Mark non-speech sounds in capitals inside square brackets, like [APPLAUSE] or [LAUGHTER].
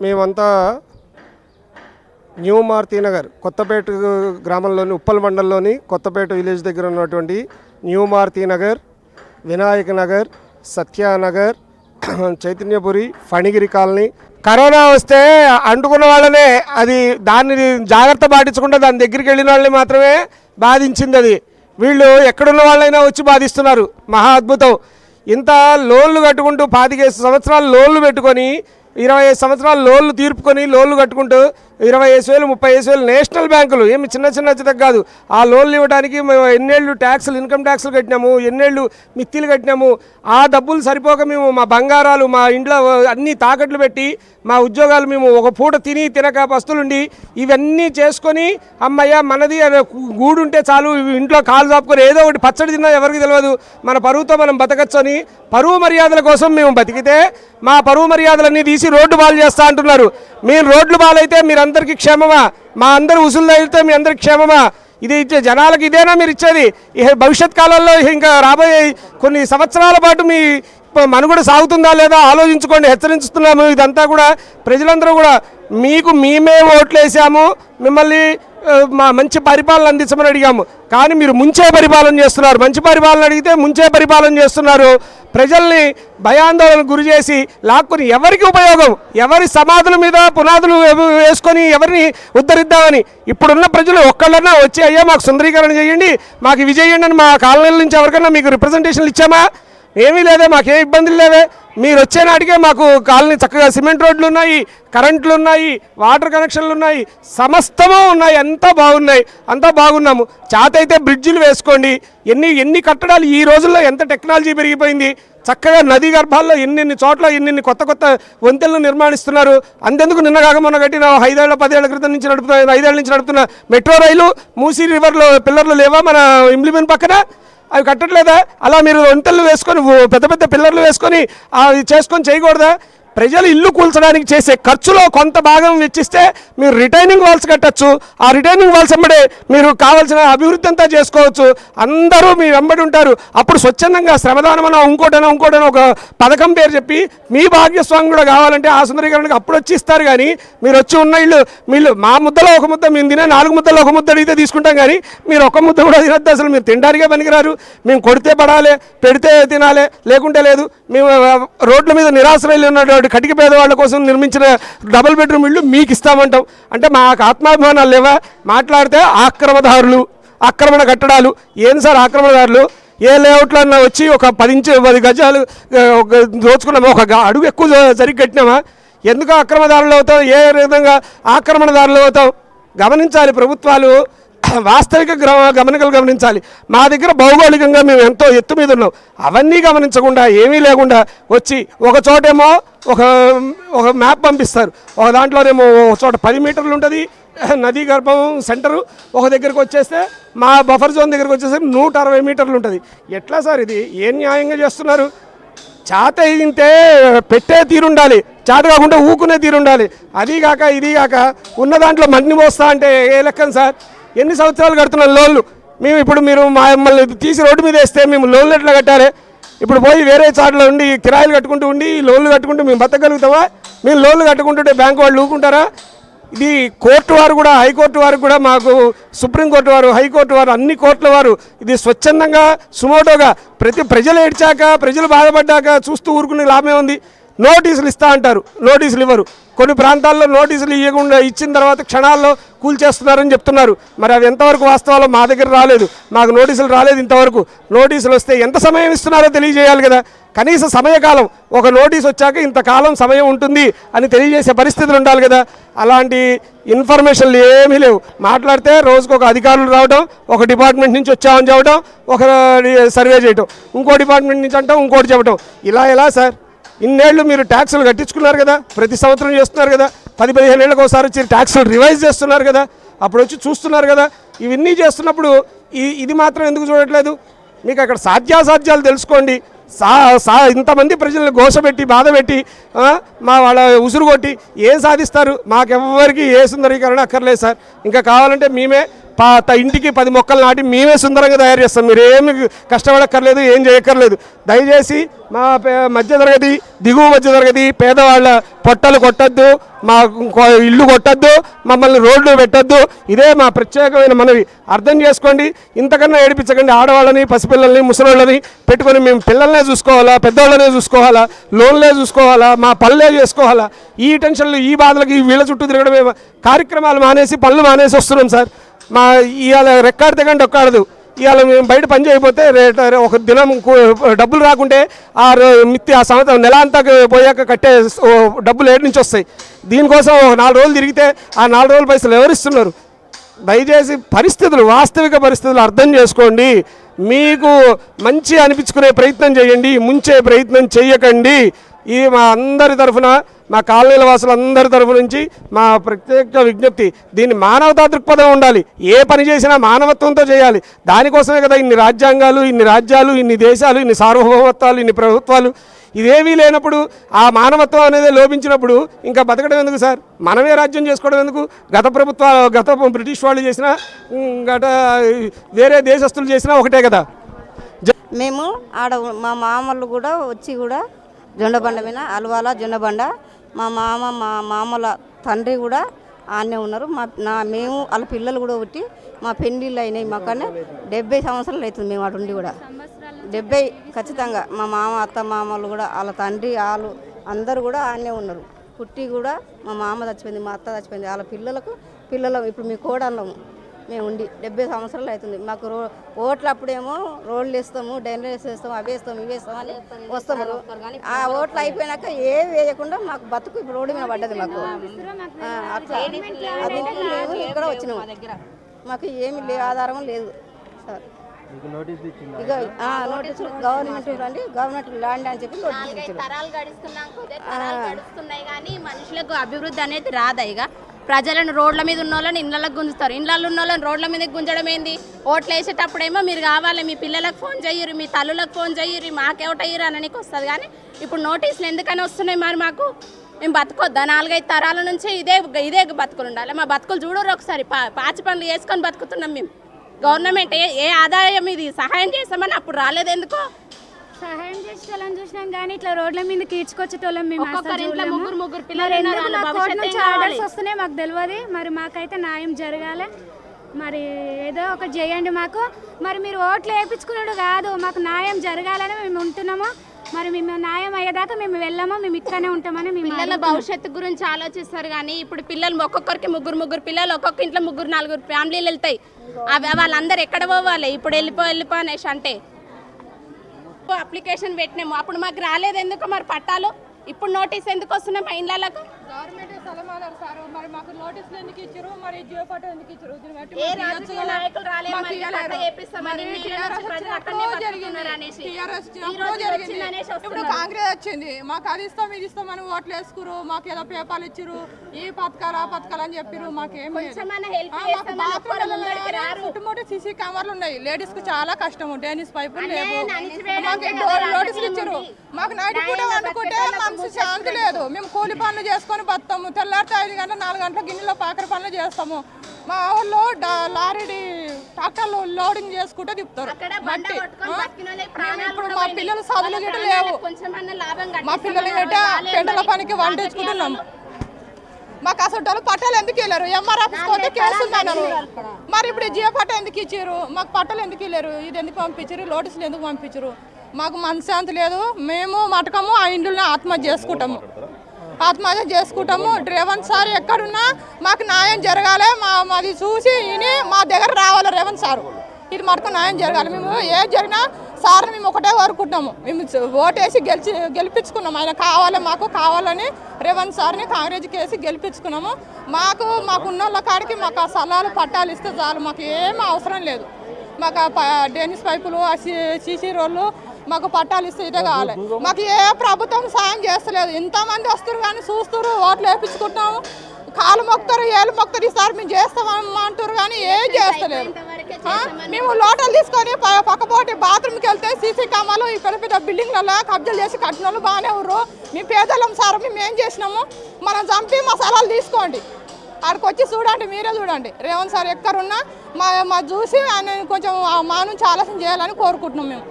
మేమంతా న్యూ మారుతీనగర్ కొత్తపేట గ్రామంలోని ఉప్పల్ మండలంలోని కొత్తపేట విలేజ్ దగ్గర ఉన్నటువంటి new Marutinagar Vinayaka Nagar Satyanagar [CLEARS THROAT] Chaitanyapuri Phanigiri colony. Corona వస్తే అంటుకున్న వాళ్ళనే అది దాన్ని జాగ్రత్త పాటించకుండా దాని దగ్గరికి వెళ్ళిన వాళ్ళని మాత్రమే బాధించింది అది. వీళ్ళు ఎక్కడున్న వాళ్ళైనా వచ్చి బాధిస్తున్నారు. మహా అద్భుతం. ఇంత లోన్లు కట్టుకుంటూ పాతికేసి సంవత్సరాలు లోన్లు పెట్టుకొని ఇరవై సంవత్సరాలు లోన్లు తీర్పుకొని లోన్లు కట్టుకుంటూ ఇరవై ఐదు వేలు ముప్పై ఐదు వేలు నేషనల్ బ్యాంకులు. ఏమి చిన్న చిన్న చిన్నది కాదు. ఆ లోన్లు ఇవ్వడానికి మేము ఎన్నేళ్ళు ట్యాక్సులు ఇన్కమ్ ట్యాక్సులు కట్టినాము. ఎన్నేళ్ళు మిత్తిలు కట్టినాము. ఆ డబ్బులు సరిపోక మేము మా బంగారాలు మా ఇంట్లో అన్నీ తాకట్లు పెట్టి మా ఉద్యోగాలు మేము ఒక పూట తిని తినక పస్తులుండి ఇవన్నీ చేసుకొని అమ్మయ్య మనది అనే గూడు ఉంటే చాలు ఇంట్లో కాలు చాపుకొని ఏదో ఒకటి పచ్చడి తిన్నా ఎవరికి తెలియదు మన పరువుతో మనం బతకచ్చు అని పరువు మర్యాదల కోసం మేము బతికితే మా పరువు మర్యాదలన్నీ తీసి రోడ్డు బాలు చేస్తా అంటున్నారు. మీరు రోడ్లు బాలైతే అందరికీ క్షేమమా? మా అందరి ఉసులు తగిలితే మీ అందరికి క్షేమమా? ఇది ఇచ్చే జనాలకు ఇదేనా మీరు ఇచ్చేది? భవిష్యత్ కాలంలో ఇంకా రాబోయే కొన్ని సంవత్సరాల పాటు మీ మనుగడ సాగుతుందా లేదా ఆలోచించుకోండి హెచ్చరించుతున్నాము ఇదంతా కూడా ప్రజలందరూ కూడా మీకు మేమే ఓట్లేసాము. మిమ్మల్ని మా మంచి పరిపాలన అందించమని అడిగాము. కానీ మీరు ముంచే పరిపాలన చేస్తున్నారు. మంచి పరిపాలన అడిగితే ముంచే పరిపాలన చేస్తున్నారు. ప్రజల్ని భయాందోళనకు గురి చేసి లాక్కుని ఎవరికి ఉపయోగం? ఎవరి సమాధుల మీద పునాదులు వేసుకొని ఎవరిని ఉద్ధరిద్దామని? ఇప్పుడున్న ప్రజలు ఒక్కళ్ళన్నా వచ్చి అయ్యా మాకు సుందరీకరణ చేయండి మాకు ఇవి చేయండి అని మా కాలనీల నుంచి ఎవరికన్నా మీకు రిప్రజెంటేషన్లు ఇచ్చామా? ఏమీ లేదే మాకే ఇబ్బందులు లేవే. మీరు వచ్చే నాటికే మాకు కాలనీ చక్కగా సిమెంట్ రోడ్లు ఉన్నాయి కరెంట్లు ఉన్నాయి వాటర్ కనెక్షన్లు ఉన్నాయి సమస్తము ఉన్నాయి అంతా బాగున్నాయి అంతా బాగున్నాము. చేత అయితే బ్రిడ్జిలు వేసుకోండి. ఎన్ని ఎన్ని కట్టడాలు ఈ రోజుల్లో ఎంత టెక్నాలజీ పెరిగిపోయింది. చక్కగా నదీ గర్భాల్లో ఎన్నెన్ని చోట్ల ఎన్నెన్ని కొత్త కొత్త వంతెలను నిర్మాణిస్తున్నారు. అంతెందుకు నిన్నగాక మొన్న కట్టిన ఐదేళ్ళ పదేళ్ళ క్రితం నుంచి నడుపుతున్న ఐదేళ్ళ నుంచి నడుపుతున్న మెట్రో రైలు మూసీ రివర్లో పిల్లర్లు లేవా మన ఇంప్లిమెంట్ పక్కన? అవి కట్టట్లేదా? అలా మీరు వంతెనలు వేసుకొని పెద్ద పెద్ద పిల్లర్లు వేసుకొని అవి చేసుకొని చేయకూడదా? ప్రజలు ఇల్లు కూల్చడానికి చేసే ఖర్చులో కొంత భాగం వెచ్చిస్తే మీరు రిటైనింగ్ వాల్స్ కట్టచ్చు. ఆ రిటైనింగ్ వాల్స్ వెంబడే మీరు కావాల్సిన అభివృద్ధి అంతా చేసుకోవచ్చు. అందరూ మీ వెంబడి ఉంటారు. అప్పుడు స్వచ్ఛందంగా శ్రమదానమనో ఇంకోటనో ఇంకోటనో ఒక పథకం పేరు చెప్పి మీ భాగ్యస్వామి కూడా కావాలంటే ఆ సుందరీకరణకు అప్పుడు వచ్చి ఇస్తారు కానీ మీరు వచ్చి ఉన్న ఇల్లు మీరు మా ముద్దలో ఒక ముద్ద మేము తినే నాలుగు ముద్దలో ఒక ముద్ద అడిగితే తీసుకుంటాం కానీ మీరు ఒక ముద్ద కూడా తినద్దు. అసలు మీరు తినడానికే పనికిరారు. మేము కొడితే పడాలి పెడితే తినాలి లేకుంటే లేదు. మేము రోడ్ల మీద నిరాశ్రయులు ఉన్నటువంటి కటిక పేదవాళ్ళ కోసం నిర్మించిన డబుల్ బెడ్రూమ్ ఇల్లు మీకు ఇస్తామంటాం. అంటే మాకు ఆత్మాభిమానాలు లేవా? మాట్లాడితే ఆక్రమదారులు ఆక్రమణ కట్టడాలు. ఏం సార్ ఆక్రమణదారులు? ఏ లేఅవుట్లో అన్నా వచ్చి ఒక పది ఇంచు పది గజాలు ఒక దోచుకున్నామా? ఒక గ- అడుగు ఎక్కువ సరిగ్గా కట్టినామా? ఎందుకు అక్రమదారులు అవుతాం ఏ విధంగా ఆక్రమణదారులు అవుతాం గమనించాలి ప్రభుత్వాలు. [CLEARS THROAT] వాస్తవిక గమనికలు గమనించాలి. మా దగ్గర భౌగోళికంగా మేము ఎంతో ఎత్తు మీద ఉన్నాం. అవన్నీ గమనించకుండా ఏమీ లేకుండా వచ్చి ఒక చోటేమో ఒక ఒక మ్యాప్ పంపిస్తారు. ఒక దాంట్లోనేమో ఒక చోట పది మీటర్లు ఉంటుంది [CLEARS THROAT] నదీ గర్భం సెంటరు. ఒక దగ్గరకు వచ్చేస్తే మా బఫర్ జోన్ దగ్గరకు వచ్చేసరికి నూట అరవై మీటర్లు ఉంటుంది. ఎట్లా సార్ ఇది? ఏం న్యాయంగా చేస్తున్నారు? చేత తింటే పెట్టే తీరుండాలి. చేత కాకుండా ఊకునే తీరుండాలి. అది కాక ఇది కాక ఉన్న దాంట్లో మన్ని పోస్తా అంటే ఏ లెక్కన సార్? ఎన్ని సంవత్సరాలు కడుతున్నాం లోన్లు? మేము ఇప్పుడు మీరు మా మమ్మల్ని తీసి రోడ్డు మీద వేస్తే మేము లోన్లు ఎట్లా కట్టాలి? ఇప్పుడు పోయి వేరే చాట్లో ఉండి కిరాయిలు కట్టుకుంటూ ఉండి లోన్లు కట్టుకుంటూ మేము బతకగలుగుతామా మేము లోన్లు కట్టుకుంటుంటే బ్యాంకు వాళ్ళు ఊకుంటారా ఇది కోర్టు వారు కూడా హైకోర్టు వారు కూడా మాకు సుప్రీంకోర్టు వారు హైకోర్టు వారు అన్ని కోర్టుల వారు ఇది స్వచ్ఛందంగా సుమోటోగా ప్రతి ప్రజలు ఏడ్చాక ప్రజలు బాధపడ్డాక చూస్తూ ఊరుకునే లాభమే ఉంది. నోటీసులు ఇస్తా అంటారు నోటీసులు ఇవ్వరు. కొన్ని ప్రాంతాల్లో నోటీసులు ఇవ్వకుండా ఇచ్చిన తర్వాత క్షణాల్లో కూల్చేస్తున్నారని చెప్తున్నారు. మరి అవి ఎంతవరకు వాస్తవాలో మా దగ్గర రాలేదు. మాకు నోటీసులు రాలేదు ఇంతవరకు. నోటీసులు వస్తే ఎంత సమయం ఇస్తున్నారో తెలియజేయాలి కదా. కనీస సమయకాలం. ఒక నోటీస్ వచ్చాక ఇంతకాలం సమయం ఉంటుంది అని తెలియజేసే పరిస్థితులు ఉండాలి కదా. అలాంటి ఇన్ఫర్మేషన్లు ఏమీ లేవు. మాట్లాడితే రోజుకు ఒక అధికారులు రావడం ఒక డిపార్ట్మెంట్ నుంచి వచ్చామని చెప్పడం ఒక సర్వే చేయటం ఇంకో డిపార్ట్మెంట్ నుంచి అంటాం ఇంకోటి చెప్పడం ఇలా ఎలా సార్? ఇన్నేళ్ళు మీరు ట్యాక్సులు కట్టించుకున్నారు కదా. ప్రతి సంవత్సరం చేస్తున్నారు కదా. పది పదిహేను ఏళ్ళకి ఒకసారి వచ్చి ట్యాక్స్లు రివైజ్ చేస్తున్నారు కదా అప్పుడు వచ్చి చూస్తున్నారు కదా ఇవన్నీ చేస్తున్నప్పుడు ఈ ఇది మాత్రం ఎందుకు చూడట్లేదు? మీకు అక్కడ సాధ్యాసాధ్యాలు తెలుసుకోండి. సా సా ఇంతమంది ప్రజలను గోసపెట్టి బాధపెట్టి మా వాళ్ళ ఉసురు కొట్టి ఏం సాధిస్తారు? మాకెవ్వరికి ఏ సుందరీకరణ అక్కర్లేదు సార్. ఇంకా కావాలంటే మేమే పాత ఇంటికి పది మొక్కలు నాటి మేమే సుందరంగా తయారు చేస్తాం. మీరు ఏమి కష్టపడక్కర్లేదు ఏం చేయక్కర్లేదు. దయచేసి మా పే- మధ్యతరగతి దిగువ మధ్యతరగతి పేదవాళ్ళ పొట్టలు కొట్టద్దు మా ఇల్లు కొట్టద్దు మమ్మల్ని రోడ్లు పెట్టద్దు. ఇదే మా ప్రత్యేకమైన మనవి. అర్థం చేసుకోండి ఇంతకన్నా ఏడిపించకండి. ఆడవాళ్ళని పసిపిల్లల్ని ముసలోళ్ళని పెట్టుకొని మేము పిల్లల్నే చూసుకోవాలా పెద్దవాళ్ళనే చూసుకోవాలా లోన్లే చూసుకోవాలా మా పనులే చేసుకోవాలా? ఈ టెన్షన్లు ఈ బాధలకి వీళ్ళ చుట్టూ తిరగడమే కార్యక్రమాలు మానేసి పనులు మానేసి వస్తున్నాం సార్. మా ఇవాళ రెక్కాడితే కానీ ఒక్కడదు ఇవాళ మేము బయట పని చేయకపోతే రేట ఒక దినం డబ్బులు రాకుంటే ఆ రో- మిత్తి ఆ సంవత్సరం నెల అంతా పోయాక కట్టే డబ్బులు ఏడు నుంచి వస్తాయి. దీనికోసం ఒక నాలుగు రోజులు తిరిగితే ఆ నాలుగు రోజుల పైసలు ఎవరిస్తున్నారు దయచేసి పరిస్థితులు వాస్తవిక పరిస్థితులు అర్థం చేసుకోండి. మీకు మంచి అనిపించుకునే ప్రయత్నం చేయండి ముంచే ప్రయత్నం చేయకండి. ఇది మా అందరి తరఫున మా కాలనీల వాసులందరి తరఫు నుంచి మా ప్రత్యేక విజ్ఞప్తి దీన్ని మానవతా దృక్పథం ఉండాలి. ఏ పని చేసినా మానవత్వంతో చేయాలి. దానికోసమే కదా ఇన్ని రాజ్యాంగాలు ఇన్ని రాజ్యాలు ఇన్ని దేశాలు ఇన్ని సార్వభౌమత్వాలు ఇన్ని ప్రభుత్వాలు. ఇదేమీ లేనప్పుడు ఆ మానవత్వం అనేది లోపించినప్పుడు ఇంకా బతకడం ఎందుకు సార్? మనమే రాజ్యం చేసుకోవడం ఎందుకు? గత ప్రభుత్వ గత బ్రిటిష్ వాళ్ళు చేసినా గత వేరే దేశస్తులు చేసినా ఒకటే కదా. జ- మేము ఆడ మా మామూలు కూడా వచ్చి కూడా జొండబండ మీద అలవాల జొండబండ మా మామ మా మామల తండ్రి కూడా ఆడనే ఉన్నారు. మా నా మేము వాళ్ళ పిల్లలు కూడా ఒకటి మా పెళ్ళిళ్ళు అయినాయి మాకనే డెబ్బై సంవత్సరాలు అవుతుంది మేము అటు ఉండి కూడా. డెబ్బై ఖచ్చితంగా మా మామ అత్త మామలు కూడా వాళ్ళ తండ్రి వాళ్ళు అందరూ కూడా ఆడనే ఉన్నారు. పుట్టి కూడా మా మామ చచ్చిపోయింది మా అత్త చచ్చిపోయింది. వాళ్ళ పిల్లలకు పిల్లలు ఇప్పుడు మీ కోడళ్ళము. మేము ఉండి డెబ్బై సంవత్సరాలు అవుతుంది. మాకు రో ఓట్లు అప్పుడేమో రోడ్లు వేస్తాము డ్రైనేజ్ వేస్తాము అవి వేస్తాము ఇవి వేస్తాము అని వస్తాము. ఆ ఓట్లు అయిపోయినాక ఏవి వేయకుండా మాకు బతుకు ఇప్పుడు రోడ్డు మీద పడ్డది మాకు. ఆ, అట్లా. అది మేము ఇక్కడ వచ్చినాము. మాకు ఏమి లే ఆధారం లేదు సార్. ఇక గవర్నమెంట్ రండి గవర్నమెంట్ ల్యాండ్ అని చెప్పి తరాలు గడుస్తున్నాయి కానీ మనుషులకు అభివృద్ధి అనేది రాదా ఇక ప్రజలను రోడ్ల మీద ఉన్న వాళ్ళని ఇళ్ళకి గుంజుతారు. ఇళ్ళల్లో ఉన్న వాళ్ళని రోడ్ల మీద గుంజడం ఏంది? ఓట్లు వేసేటప్పుడేమో మీరు కావాలి మీ పిల్లలకు ఫోన్ చేయరు మీ తల్లులకు ఫోన్ చేయరు మాకేవటయ్యరు అననికి వస్తుంది కానీ ఇప్పుడు నోటీసులు ఎందుకని వస్తున్నాయి మరి మాకు? మేము బతుకొద్దా? నాలుగైదు తరాల నుంచి ఇదే ఇదే బతుకులు ఉండాలి. మా బతుకులు చూడరు ఒకసారి. పా పాచి పనులు వేసుకొని బతుకుతున్నాం మేము. గవర్నమెంట్ ఏ ఏ ఆదాయం ఇది? సహాయం చేస్తామని అప్పుడు రాలేదు ఎందుకో సహాయం చేసేటోళ్ళని చూసినాం కానీ ఇట్లా రోడ్ల మీద కీడ్చుకొచ్చేటోళ్ళం మేము ఒక్కొక్కరి ఇంట్లో. ముగ్గురు ముగ్గురు పిల్లలు మరి ఉన్నారు, ఎందుకు వాళ్ళ మాకు కోర్టు భవిష్యత్తు నుంచి ఏం కావాలి? ఆర్డర్స్ వస్తున్నాయి మాకు తెలియదు మరి మాకైతే న్యాయం జరగాలి మరి ఏదో ఒకటి చేయండి మాకు మరి మీరు ఓట్లు వేయించుకున్నాడు కాదు మాకు న్యాయం జరగాలని మేము ఉంటున్నాము మరి మేము న్యాయం అయ్యేదాకా మేము వెళ్ళాము మేము ఇక్కడనే ఉంటామని మేము పిల్లల. భవిష్యత్తు గురించి ఆలోచిస్తారు కానీ ఇప్పుడు పిల్లలు ఒక్కొక్కరికి ముగ్గురు ముగ్గురు పిల్లలు ఒక్కొక్క ఇంట్లో ముగ్గురు నలుగురు ఫ్యామిలీలు వెళ్తాయి అవి వాళ్ళందరూ ఎక్కడ పోవాలి ఇప్పుడు వెళ్ళిపో వెళ్ళిపో అనేసి అంటే అప్లికేషన్ పెట్టినాము. అప్పుడు మాకు రాలేదు ఎందుకు మరి పట్టాలు? ఇప్పుడు నోటీస్ ఎందుకు వస్తున్నాయి మహిళలకు గవర్నమెంట్ స్థలం అన్నారు సార్. మరి మాకు నోటీసులు ఎందుకు ఇచ్చారు? మరి జియో ఎందుకు ఇచ్చారు? అనేసి. ఇప్పుడు. కాంగ్రెస్ వచ్చింది. మాకు అది ఇస్తాం ఇది ఇస్తామని ఓట్లు వేసుకురు. మాకు ఏదో పేపాలు ఇచ్చిరు. ఈ పథకాలు ఆ పథకాలు అని చెప్పిరు. మాకేం. చుట్టుముట్టు సీసీ కెమెరాలు ఉన్నాయి. లేడీస్కు చాలా కష్టం టెన్నిస్ పైపులు లేవు. మాకు నోటీసులు ఇచ్చారు. మాకు నైట్ పూట న్యాయంగా వండుకుంటే మనసు శాంతి లేదు. మేము కూలి పనులు చేసుకొని బతాము తెల్లారితే ఐదు గంటల నాలుగు గంటల గిన్నెలో పాకర పనులు చేస్తాము. మా ఊళ్ళో లారీ ట్రాక్టర్లు లోడింగ్ చేసుకుంటే తిప్పుతారు. మట్టి. ఇప్పుడు మా. పిల్లలు చదువులు వాళ్ళ గిట్ట లేవు. మా పిల్లలు గట్ట పెంటల. పనికి వండించుకుంటున్నాం మాకు అసలు పట్టాలు ఎందుకు వెళ్ళారు ఎంఆర్ పోతే కేసు ఉందన్నారు మరి ఇప్పుడు జియో పట్ట ఎందుకు ఇచ్చారు మాకు పట్టాలు ఎందుకు వెళ్ళారు ఇది ఎందుకు పంపించారు నోటీసులు ఎందుకు పంపించారు మాకు మనశ్శాంతి లేదు. మేము మటకము ఆ ఇండ్లని ఆత్మహత్య చేసుకుంటాము. ఆత్మహత్య చేసుకుంటాము. రేవంత్ సార్ ఎక్కడున్నా మాకు న్యాయం జరగాలి. మా మాది చూసి విని మా దగ్గర రావాలి రేవంత్ సారు. ఇది మాకు న్యాయం జరగాలి. మేము ఏం జరిగినా సార్ని మేము ఒకటే కోరుకుంటాము మేము ఓటేసి గెలిచి గెలిపించుకున్నాము. ఆయన కావాలి మాకు కావాలని రేవంత్ సార్ని కాంగ్రెస్ కేసి గెలిపించుకున్నాము. మాకు మాకున్న వాళ్ళ కాడికి మాకు ఆ సలహాలు పట్టాలు ఇస్తే చాలు. మాకు ఏం అవసరం లేదు. మాకు డేనిస్ పైపులు సీ- సీసీ రోడ్లు మాకు పట్టాలు ఇస్తే ఇదే కావాలి. మాకు ఏ ప్రభుత్వం సాయం చేస్తలేదు. ఇంతమంది వస్తారు కానీ చూస్తారు ఓట్లు వేపించుకుంటున్నాము. కాలు మొక్తారు ఏళ్ళు మొక్తారు ఈసారి మేము చేస్తామమ్మా అంటారు కానీ ఏం చేస్తలేదు? మేము లోటలు తీసుకొని పక్కపోటి బాత్రూమ్కి వెళ్తే సీసీ కెమెరాలు ఈ పెద్ద పెద్ద బిల్డింగ్లలో కబ్జాలు చేసి కట్టిన వాళ్ళు బాగానే ఉర్రు. మీ పేదలం సార్ మేము ఏం చేసినాము? మనం చంపి మసాలాలు తీసుకోండి. ఆడికి వచ్చి చూడండి మీరే చూడండి. రేవంత్ సార్ ఎక్కడున్నా మా మా చూసి ఆయన కొంచెం మా నుంచి ఆలోచన చేయాలని కోరుకుంటున్నాం మేము.